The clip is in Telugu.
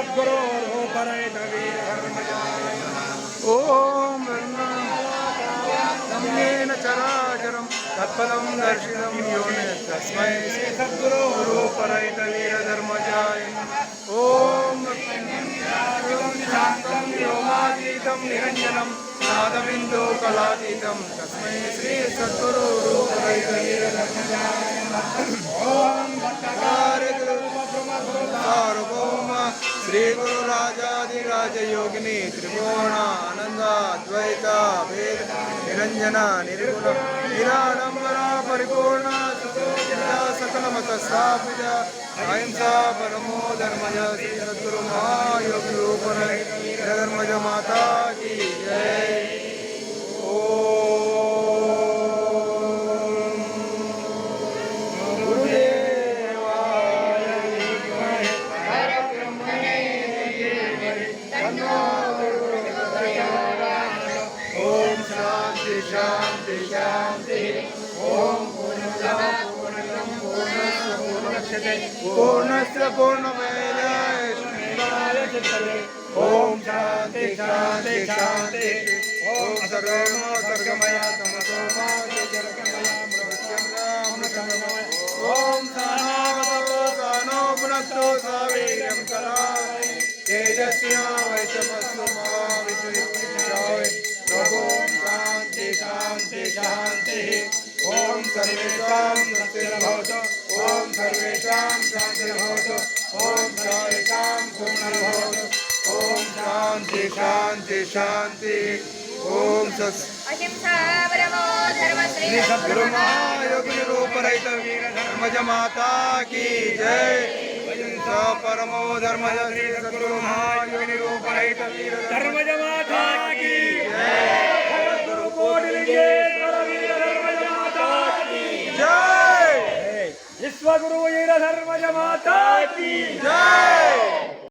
सद्गुरोः परैतवे ॐ ब्रह्मेण चराचरं तत्फलं दर्शितं योने तस्मै श्री सद्गुरोः परैतवीरधर्मजाय ॐ शान्तं योगातीतं निरञ्जनं नादबिन्दो कलातीतं तस्मै श्री सद्गुरोः परैतवीरधर्मजाय శ్రీ గురు రాజాదిరాజ యోగిని త్రిభువన ఆనంద అద్వైత భేద నిరంజన నిర్గుణ నిరాడంబర పరిపూర్ణ సకల మత స్థాపిత అహింసా పరమో ధర్మజ శ్రీ సద్గురు మహాయోగి రూప Shanti Shanti Om Purnasya Purnasya Purnasya Purnasya Purnasya Purnasya Om Shanti Shanti Shanti Om Sarvama Sargamaya Tamato Vati Jarakamaya Mravishyam Rama Chandamaya Om Sanagata Potano Punastu Saviram Tejasya Vaishya Pasuma शान्तिः ॐ सर्वेषां सत्यर्भवतु ॐ सर्वेषां शान्तिर्भवतु ॐ सर्वेषां पूर्णर्भवतु ॐ शान्ति शान्ति शान्तिः ॐ धर्मयोगिरूपरहित वीरधर्मज माता की जय अहिंसा परमो धर्म श्री सद्गुरु महायोगिरूपरहित वीरधर्मज माता की जय सर्व गुरु माझ्या माता की जय!